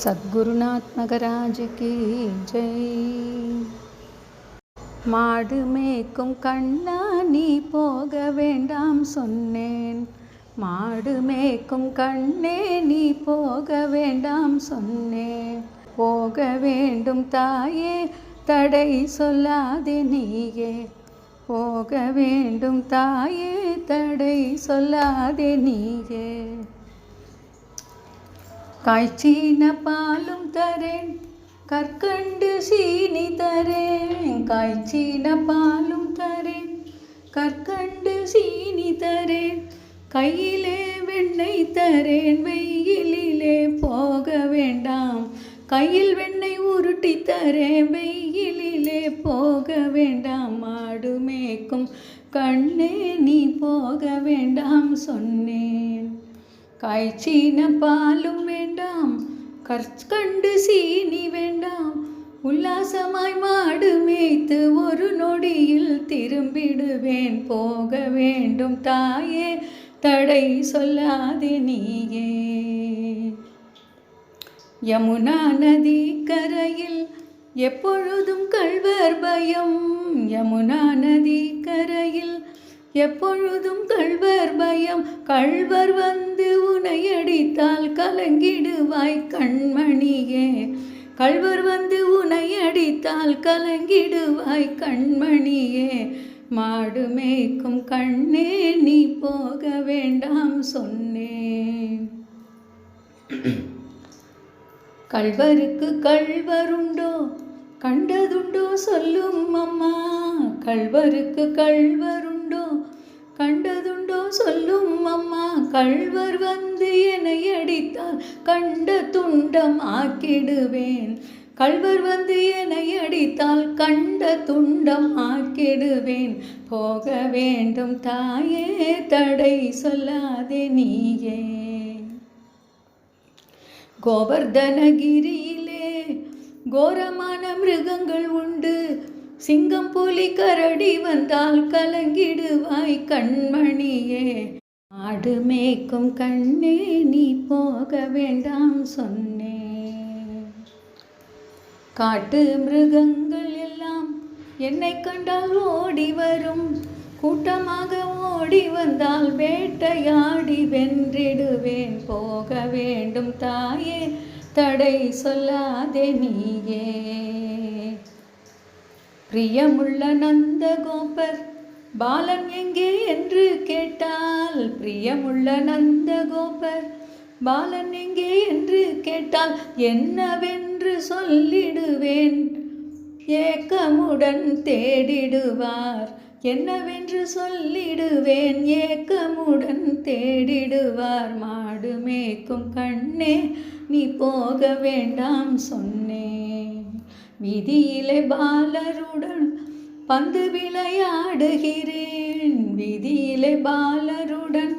சத்குருநாத்மகராஜ key Jai. மாடு மேய்க்கும் கண்ணா நீ போக வேண்டாம் சொன்னேன். மாடு மேய்க்கும் கண்ணே நீ போக வேண்டாம் சொன்னேன். போக வேண்டும் தாயே தடை சொல்லாதே நீயே. போக வேண்டும் தாயே தடை சொல்லாதே நீயே. காய்ச்சின பாலும் தரேன். கற்கண்டு சீனி தரேன். காய்ச்சின பாலும் தரேன். கற்கண்டு சீனி தரேன். கையிலே வெண்ணெய் தரேன். வெயிலிலே போக வேண்டாம். கையில் வெண்ணெய் உருட்டி தரேன். வெயிலிலே போக வேண்டாம். மாடு மேய்க்கும் கண்ணே நீ போக வேண்டாம் சொன்னேன். காய்ச்சின பாலும் வேண்டாம். கற்கண்டு சீனி வேண்டாம். உல்லாசமாய் மாடு மேய்த்து ஒரு நொடியில் திரும்பிடுவேன். போக வேண்டும் தாயே தடை சொல்லாதே நீயே. யமுனா நதி கரையில் எப்பொழுதும் கள்வர் பயம். யமுனா நதி கரையில் எப்பொழுதும் கள்வர் பயம். கள்வர் வந்து உனை அடித்தால் கலங்கிடுவாய் கண்மணியே. கள்வர் வந்து உனை அடித்தால் கலங்கிடுவாய் கண்மணியே. மாடு மேய்க்கும் கண்ணே நீ போக வேண்டாம் சொன்னேன் கள்வருக்கு கள்வருண்டோ? கண்டதுண்டோ சொல்லும் அம்மா. கள்வருக்கு கள்வருண்டோ கண்டதுண்டோ சொல்லும் அம்மா கள்வர் வந்து என்னை அடித்தால் கண்ட துண்டம் ஆக்கிடுவேன். கள்வர் வந்து என்னை அடித்தால் கண்ட துண்டம் ஆக்கிடுவேன். போக வேண்டும் தாயே தடை சொல்லாதே நீயே. கோவர்தனகிரியிலே கோரமான மிருகங்கள் உண்டு. சிங்கம் புலி கரடி வந்தால் கலங்கிடுவாய் கண்மணியே. ஆடு மேய்க்கும் கண்ணே நீ போக வேண்டாம் சொன்னே. காட்டு மிருகங்கள் எல்லாம் என்னை கண்டால் ஓடி வரும். கூட்டமாக ஓடி வந்தால் வேட்டையாடி வென்றிடுவேன். போக வேண்டும் தாயே தடை சொல்லாதே நீயே. பிரியமுள்ள நந்த கோபர் பாலன் எங்கே என்று கேட்டால் பிரியமுள்ள நந்த கோபர் பாலன் எங்கே என்று கேட்டால் என்னவென்று சொல்லிடுவேன். ஏக்கமுடன் தேடிடுவார் என்னவென்று சொல்லிடுவேன். ஏக்கமுடன் தேடிடுவார் மாடு மேய்க்கும் கண்ணே நீ போக வேண்டாம் சொன்னேன் விதியிலே பாலருடன் பந்து விளையாடுகிறேன். விதியிலே பாலருடன்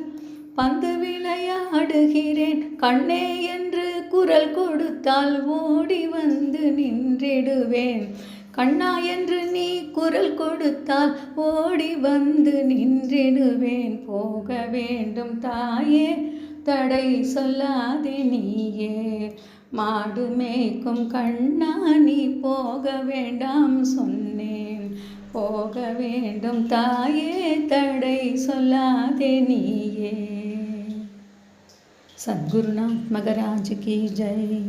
பந்து விளையாடுகிறேன். கண்ணே என்று குரல் கொடுத்தால் ஓடி வந்து நின்றிடுவேன். கண்ணா என்று நீ குரல் கொடுத்தால் ஓடி வந்து நின்றிடுவேன். போக வேண்டும் தாயே தடை சொல்லாதே நீயே. மாடு மேய்க்கும் கண்ணா நீ போக வேண்டாம் சொன்னேன். போக வேண்டும் தாயே தடை சொல்லாதே நீயே. சத்குருநாத் மகராஜ் கி ஜெய்